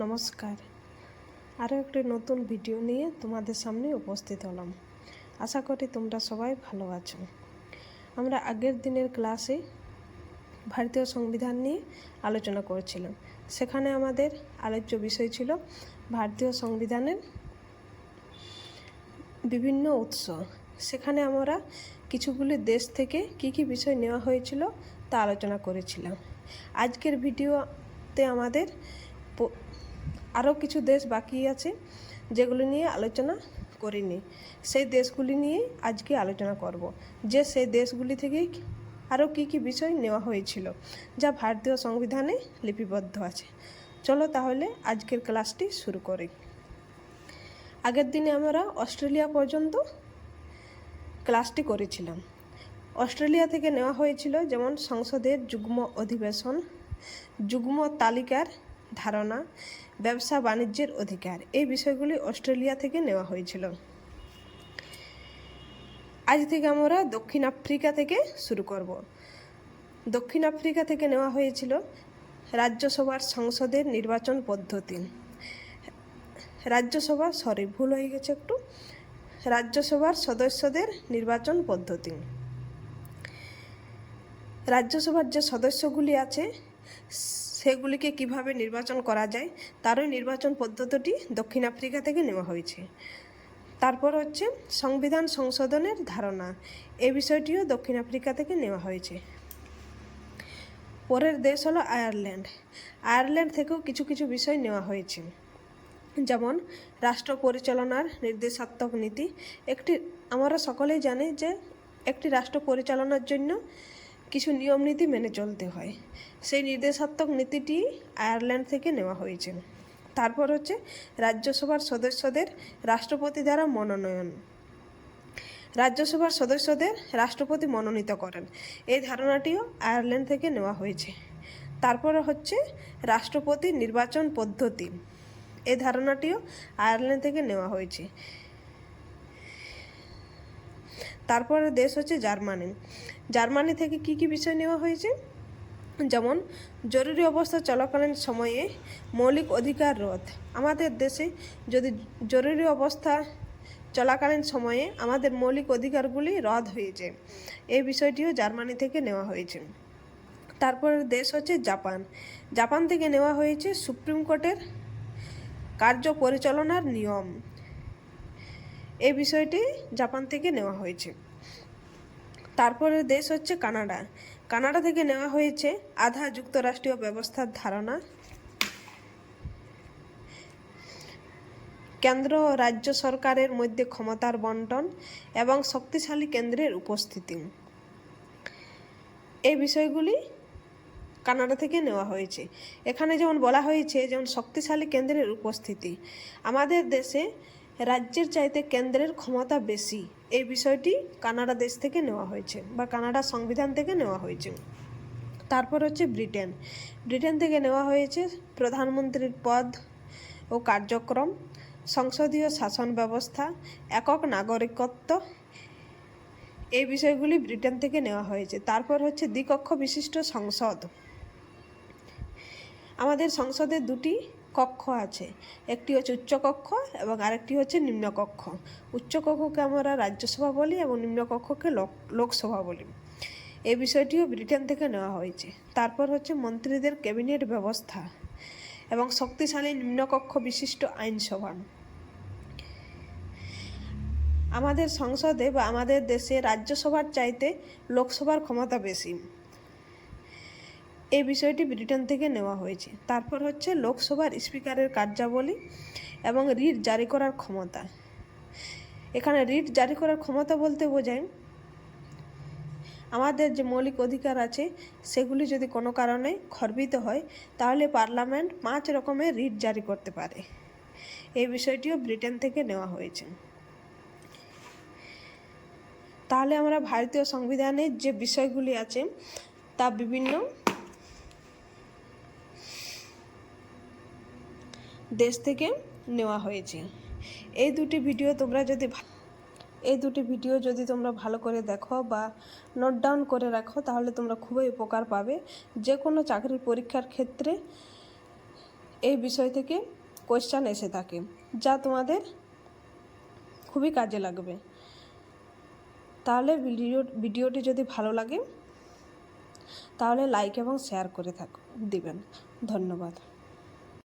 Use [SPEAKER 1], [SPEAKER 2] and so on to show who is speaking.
[SPEAKER 1] নমস্কার। আরও একটি নতুন ভিডিও নিয়ে তোমাদের সামনে উপস্থিত হলাম। আশা করি তোমরা সবাই ভালো আছো। আমরা আগের দিনের ক্লাসে ভারতীয় সংবিধান নিয়ে আলোচনা করেছিলাম। সেখানে আমাদের আলোচ্য বিষয় ছিল ভারতীয় সংবিধানের বিভিন্ন উৎস। সেখানে আমরা কিছুগুলি দেশ থেকে কি কি বিষয় নেওয়া হয়েছিল তা আলোচনা করেছিলাম। আজকের ভিডিওতে আমাদের আরও কিছু দেশ বাকি আছে যেগুলো নিয়ে আলোচনা করিনি। সেই দেশগুলি নিয়ে আজকে আলোচনা করব। যে সেই দেশগুলি থেকে আরও কি কি বিষয় নেওয়া হয়েছিল, যা ভারতীয় সংবিধানে লিপিবদ্ধ আছে। চলো তাহলে আজকের ক্লাসটি শুরু করি। আগের দিনে আমরা অস্ট্রেলিয়া পর্যন্ত ক্লাসটি করেছিলাম। অস্ট্রেলিয়া থেকে নেওয়া হয়েছিল যেমন সংসদের যুগ্ম অধিবেশন, যুগ্ম তালিকার ধারণা ব্যবসা বাণিজ্যের অধিকার। এই বিষয়গুলি অস্ট্রেলিয়া থেকে নেওয়া হয়েছিল। আজ থেকে আমরা দক্ষিণ আফ্রিকা থেকে শুরু করব। দক্ষিণ আফ্রিকা থেকে নেওয়া হয়েছিল রাজ্যসভার সংসদের নির্বাচন পদ্ধতি। রাজ্যসভা সরি ভুল হয়ে গেছে একটু। রাজ্যসভার সদস্যদের নির্বাচন পদ্ধতি। রাজ্যসভার যে সদস্যগুলি আছে সেগুলিকে কীভাবে নির্বাচন করা যায়, তারই নির্বাচন পদ্ধতিটি দক্ষিণ আফ্রিকা থেকে নেওয়া হয়েছে। তারপর হচ্ছে সংবিধান সংশোধনের ধারণা, এ বিষয়টিও দক্ষিণ আফ্রিকা থেকে নেওয়া হয়েছে। পরের দেশ হলো আয়ারল্যান্ড। আয়ারল্যান্ড থেকেও কিছু কিছু বিষয় নেওয়া হয়েছে। যেমন, রাষ্ট্র পরিচালনার নির্দেশাত্মক নীতি। একটি, আমরা সকলেই জানি যে একটি রাষ্ট্র পরিচালনার জন্য কিছু নিয়ম নীতি মেনে চলতে হয়। সেই নির্দেশাত্মক নীতিটি আয়ারল্যান্ড থেকে নেওয়া হয়েছে। তারপর হচ্ছে রাজ্যসভার সদস্যদের রাষ্ট্রপতি দ্বারা মনোনয়ন। রাজ্যসভার সদস্যদের রাষ্ট্রপতি মনোনীত করেন। এই ধারণাটিও আয়ারল্যান্ড থেকে নেওয়া হয়েছে। তারপরে হচ্ছে রাষ্ট্রপতি নির্বাচন পদ্ধতি। এই ধারণাটিও আয়ারল্যান্ড থেকে নেওয়া হয়েছে। তারপরে দেশ হচ্ছে জার্মানি। জার্মানি থেকে কি কি বিষয় নেওয়া হয়েছে? যেমন, জরুরি অবস্থা চলাকালীন সময়ে মৌলিক অধিকার রোধ। আমাদের দেশে যদি জরুরি অবস্থা চলাকালীন সময়ে আমাদের মৌলিক অধিকারগুলি রদ হয়েছে, এই বিষয়টিও জার্মানি থেকে নেওয়া হয়েছে। তারপরের দেশ হচ্ছে জাপান। জাপান থেকে নেওয়া হয়েছে সুপ্রিম কোর্টের কার্য পরিচালনার নিয়ম। এই বিষয়টি জাপান থেকে নেওয়া হয়েছে। তারপরে দেশ হচ্ছে কানাডা। কানাডা থেকে নেওয়া হয়েছে আধা যুক্তরাষ্ট্রীয় ব্যবস্থার ধারণা। কেন্দ্র ও রাজ্য সরকারের মধ্যে ক্ষমতার বন্টন এবং শক্তিশালী কেন্দ্রের উপস্থিতি। এই বিষয়গুলি কানাডা থেকে নেওয়া হয়েছে। এখানে যেমন বলা হয়েছে, যেমন শক্তিশালী কেন্দ্রের উপস্থিতি। আমাদের দেশে রাজ্যের চাইতে কেন্দ্রের ক্ষমতা বেশি। এই বিষয়টি কানাডা দেশ থেকে নেওয়া হয়েছে বা কানাডা সংবিধান থেকে নেওয়া হয়েছে। তারপর হচ্ছে ব্রিটেন। ব্রিটেন থেকে নেওয়া হয়েছে প্রধানমন্ত্রীর পদ ও কার্যক্রম, সংসদীয় শাসন ব্যবস্থা, একক নাগরিকত্ব। এই বিষয়গুলি ব্রিটেন থেকে নেওয়া হয়েছে। তারপর হচ্ছে দ্বিকক্ষ বিশিষ্ট সংসদ। আমাদের সংসদে দুটি কক্ষ আছে। একটি হচ্ছে উচ্চকক্ষ এবং আরেকটি হচ্ছে নিম্নকক্ষ উচ্চকক্ষকে আমরা রাজ্যসভা বলি এবং নিম্নকক্ষকে লোক, লোকসভা বলি। এই বিষয়টিও ব্রিটেন থেকে নেওয়া হয়েছে। তারপর হচ্ছে মন্ত্রীদের ক্যাবিনেট ব্যবস্থা এবং শক্তিশালী নিম্নকক্ষ বিশিষ্ট আইনসভা। আমাদের সংসদে বা আমাদের দেশে রাজ্যসভার চাইতে লোকসভার ক্ষমতা বেশি। এই বিষয়টি ব্রিটেন থেকে নেওয়া হয়েছে। তারপর হচ্ছে লোকসভার স্পিকারের কার্যাবলী এবং রিট জারি করার ক্ষমতা। এখানে রিট জারি করার ক্ষমতা বলতে বোঝায়, আমাদের যে মৌলিক অধিকার আছে, সেগুলি যদি কোনো কারণে খর্বিত হয়, তাহলে পার্লামেন্ট পাঁচ রকমের রিট জারি করতে পারে। এই বিষয়টিও ব্রিটেন থেকে নেওয়া হয়েছে। তাহলে আমরা ভারতীয় সংবিধানের যে বিষয়গুলি আছে, তা বিভিন্ন দেশ থেকে নেওয়া হয়েছে। এই দুটি ভিডিও তোমরা যদি এই দুটি ভিডিও যদি তোমরা ভালো করে দেখো বা নোট ডাউন করে রাখো, তাহলে তোমরা খুবই উপকার পাবে। যে কোনো চাকরির পরীক্ষার ক্ষেত্রে এই বিষয় থেকে কোয়েশ্চান এসে থাকে, যা তোমাদের খুবই কাজে লাগবে। তাহলে ভিডিও ভিডিওটি যদি ভালো লাগে, তাহলে লাইক এবং শেয়ার করে থাক, দিবেন। ধন্যবাদ।